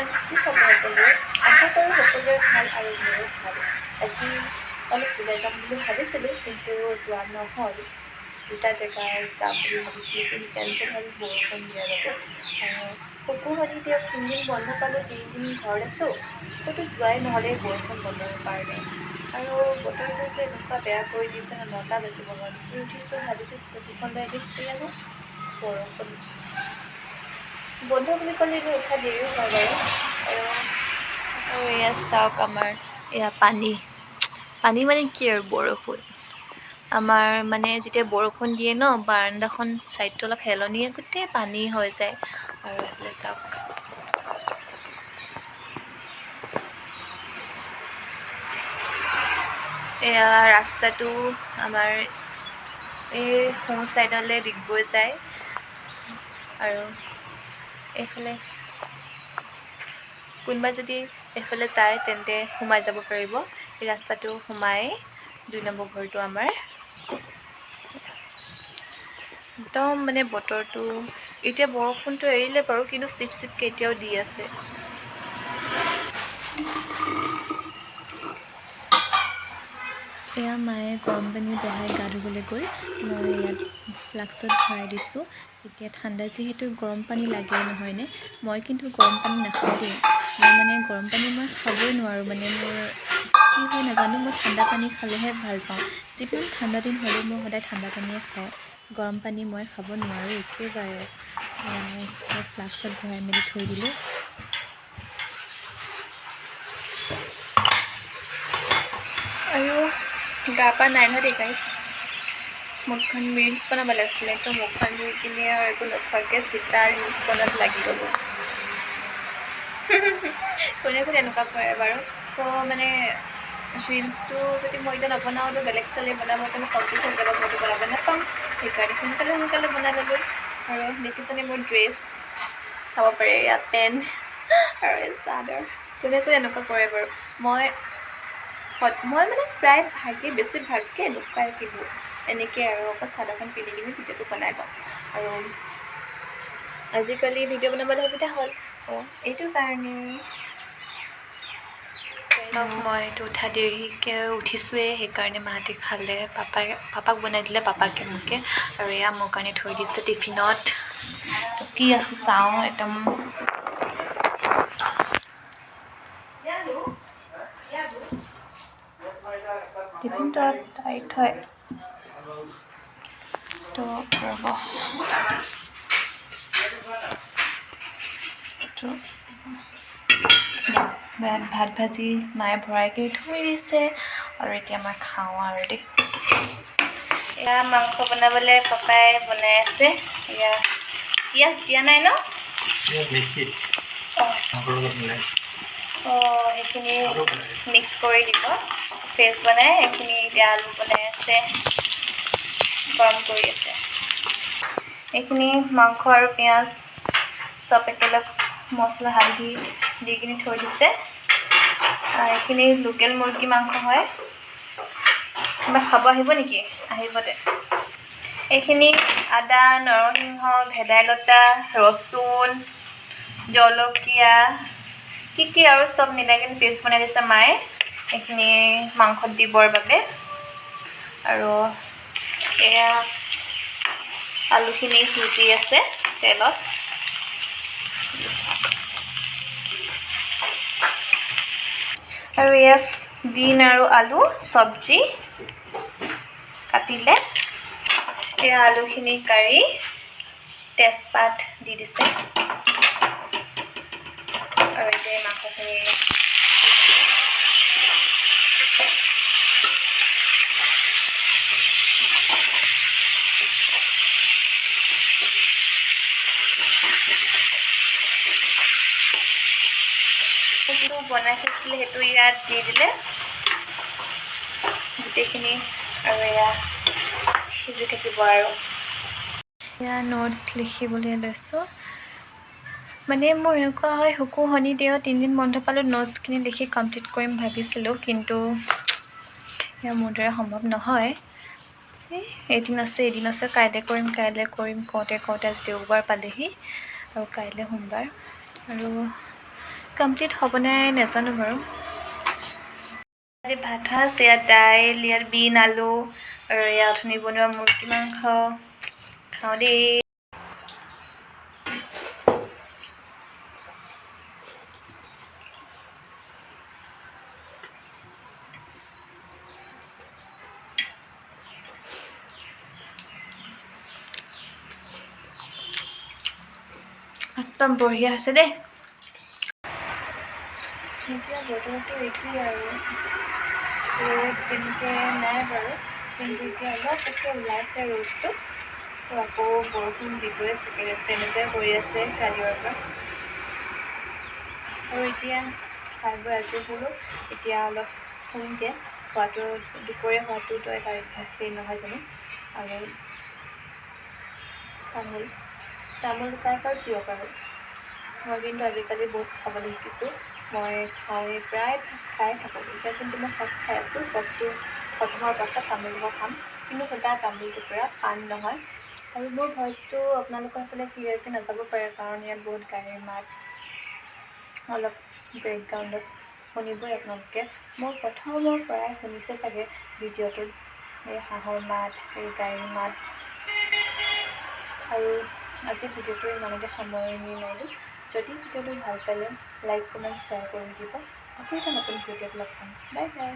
Everyone কি খবৰ সকলোৰে আশা কৰোঁ সকলোৰে ভালো আৰু মোৰো ভালো। আজি অলপ ওলাই যাম বুলি ভাবিছিলোঁ, কিন্তু যোৱা নহ'ল। দুটা জেগাৰ যাম বুলি ভাবিছিলোঁ, কিন্তু কেঞ্চেল হ'ল বৰষুণ দিয়াৰ বাবে। কুকুৰ শনি দিয়ক, তিনিদিন বন্ধ পালোঁ, তিনিদিন ঘৰত আছোঁ। ক'তো যোৱাই নহ'লে বৰষুণ বতৰৰ কাৰণে। আৰু বতৰটো যে এনেকুৱা বেয়া কৰি দিছে, নটা বাজিব মই উঠিছোঁ, ভাবিছোঁ স্কুটিখন লৈ এদিন ফুৰি আহোঁ বৰষুণ। বন্ধ বুলি ক'লে এনেই উঠা দেৰিও হয় বাৰু। আৰু এয়া চাওক আমাৰ এয়া পানী। পানী মানে কি আৰু বৰষুণ? আমাৰ মানে যেতিয়া বৰষুণ দিয়ে ন বাৰাণ্ডাখন ছাইডটো অলপ হেলনিয়ে গোটেই পানী হৈ যায়। আৰু এইফালে চাওক। এয়া ৰাস্তাটো আমাৰ এই সোঁ ছাইডলৈ ডিগবৈ যায়। আৰু এইফালে। কোনোবা যদি এইফালে যায় তেন্তে সোমাই যাব পাৰিব। এই ৰাস্তাটো সোমাই দুই নম্বৰ ঘৰটো আমাৰ। একদম মানে বতৰটো এতিয়া বৰষুণটো এৰিলে বাৰু কিন্তু চিপ চিপকৈ এতিয়াও দি আছে। এয়া মায়ে গৰম পানী বহাই গা ধুবলৈ গৈ মই ইয়াত ফ্লাক্সত ভৰাই দিছোঁ। এতিয়া ঠাণ্ডা যিহেতু গৰম পানী লাগেই নহয়নে মই কিন্তু গৰম পানী নাখাওঁ দেই। মই মানে গৰম পানী মই খাবই নোৱাৰোঁ। মানে মোৰ কি হয় নাজানো মই ঠাণ্ডা পানী খালেহে ভাল পাওঁ। যিমান ঠাণ্ডা দিন হ'লেও মই সদায় ঠাণ্ডা পানীয়ে খাওঁ। গৰম পানী মই খাব নোৱাৰোঁ একেবাৰে। ফ্লাক্সত ভৰাই মেলি থৈ দিলোঁ। গা নাই নহয় দেই গাইছ মুখখন ৰিলচ বনাবলৈ আছিলে তো মুখখন ধুই কিনে আৰু একো নোখোৱাকৈ চিতা ৰিলচ বনোৱাত লাগি গ'লোঁ কোনে কোনে এনেকুৱা কৰে বাৰু তো মানে ৰিলচটো যদি মই এতিয়া নবনাওঁ তো বেলেগ ষ্টাইলে বনাব কাৰণে কমপ্লিট হৈ যাব মইতো বনাব নাপাম সেইকাৰণে সোনকালে সোনকালে বনাই ল'লোঁ আৰু দেখিছেনে মোৰ ড্ৰেছ চাব পাৰে ইয়াত পেণ্ট আৰু চাদৰ কোনে কোনে এনেকুৱা কৰে বাৰু মই মই মানে প্ৰায় ভাগে বেছিভাগকৈ এনেকুৱাই পিন্ধোঁ। এনেকৈ আৰু অকল চাদৰখন পিন্ধি কিনে ভিডিঅ'টো বনাই লওঁ। আৰু আজিকালি ভিডিঅ' বনাবলৈ সুবিধা হ'ল। এইটো কাৰণে। মই উঠা দেৰিকৈ উঠিছোঁৱে সেইকাৰণে মাহঁতে খালে। পাপাই পাপাক বনাই দিলে পাপাকে মোকে। আৰু এয়া মোৰ কাৰণে থৈ দিছে টিফিনত। কি আছে চাওঁ একদম টিফিনটো অলপ টাইট হয় তো ৰ'ব ভাত ভাত ভাজি মায়ে ভৰাই কৰি থৈ দিছে আৰু এতিয়া মই খাওঁ আৰু দেই এয়া মাংস বনাবলৈ পাপাই বনাই আছে এয়া পিঁয়াজ দিয়া নাই ন অঁ সেইখিনি মিক্স কৰি দিব পেষ্ট বনাই এইখিনি এতিয়া আলু বনাই আছে গৰম কৰি আছে। এইখিনি মাংস আৰু পিঁয়াজ চব একেলগ মছলা হালধি দি কিনি থৈ দিছে। এইখিনি লোকেল মুৰ্গী মাংস হয়। কিবা খাব আহিব নেকি? আহিব দে। এইখিনি আদা নৰসিংহ ভেদাইলতা ৰচুন জলকীয়া কি কি আৰু চব মিলাই কিনে পেষ্ট বনাই দিছে মায়ে। এইখিনি মাংসত দিবৰ বাবে। আৰু এয়া আলুখিনি আছে তেলত। আৰু বিন আৰু আলু চব্জি কাটিলে। এয়া আলুখিনি কাঢ়ি তেজপাত দি দিছে। আৰু এই মাংসখিনি যোনটো বনাই থৈছিলে সেইটো ইয়াত দি দিলে। গোটেইখিনি আৰু এয়া সিজি থাকিব আৰু। এয়া নোটছ লিখিবলৈ লৈছোঁ। মানে মোৰ এনেকুৱা হয় শুকু শনি দেও তিনিদিন বন্ধ পালোঁ নোটছখিনি লিখি কমপ্লিট কৰিম ভাবিছিলোঁ কিন্তু এয়া মোৰ দ্বাৰা সম্ভৱ নহয়। এদিন আছে এদিন আছে কাইলৈ কৰিম কাইলৈ কৰিম কওঁতে কওঁতে আজি দেওবাৰ পালেহি আৰু কাইলৈ সোমবাৰ আৰু কমপ্লিট হ'বনে নাজানো বাৰু। আজি ভাত সাজ ইয়াত দাইল ইয়াত বিন আলু আৰু ইয়াত অথনি বনোৱা মুৰ্গী মাংস। খাওঁ দেই। একদম বঢ়িয়া আছে দেই। এতিয়া বতৰটো একেই আৰু। ৰ'দ তেনেকৈ নাই বাৰু কিন্তু এতিয়া অলপকৈ ওলাইছে ৰ'দটো। আকৌ বৰষুণ দিবই চাগে তেনেকুৱাই কৰি আছে কালিৰ পৰা। আৰু এতিয়া খাই বৈ আজৰি হ'লোঁ এতিয়া অলপ শুমগৈ খোৱাটো দুপৰীয়া খোৱাটোতো এটা অভ্যাসেই নহয় জানো? আৰু তামোল তামোল কাৰ কাৰ প্ৰিয় বাৰু মই কিন্তু আজিকালি বহুত খাবলৈ শিকিছোঁ। মই খাওঁৱেই প্ৰায় খাই থাকোঁ। এতিয়া কিন্তু মই চব খাই আছোঁ চবটো খতমৰ পাছত তামোলবোৰ খাম। কিন্তু সদায় তামোল টুকুৰা পাণ নহয়। আৰু মোৰ ভইচটো আপোনালোকৰ সেইফালে ক্লিয়াৰকৈ নাযাব পাৰে কাৰণ ইয়াত বহুত গাড়ীৰ মাত অলপ বেকগ্ৰাউণ্ডত শুনিবই আপোনালোকে। মোৰ প্ৰথমৰ পৰাই শুনিছে চাগে ভিডিঅ'টোত। এই হাঁহৰ মাত এই গাড়ীৰ মাত। আৰু আজি ভিডিঅ'টো ইমানতে সামৰণি মাৰিলোঁ যদি ভিডিঅ'টো ভালো পালে লাইক কমেণ্ট শ্বেয়াৰ কৰি দিব। আকৌ এটা নতুন ভিডিঅ'ত লগ পাম। Bye bye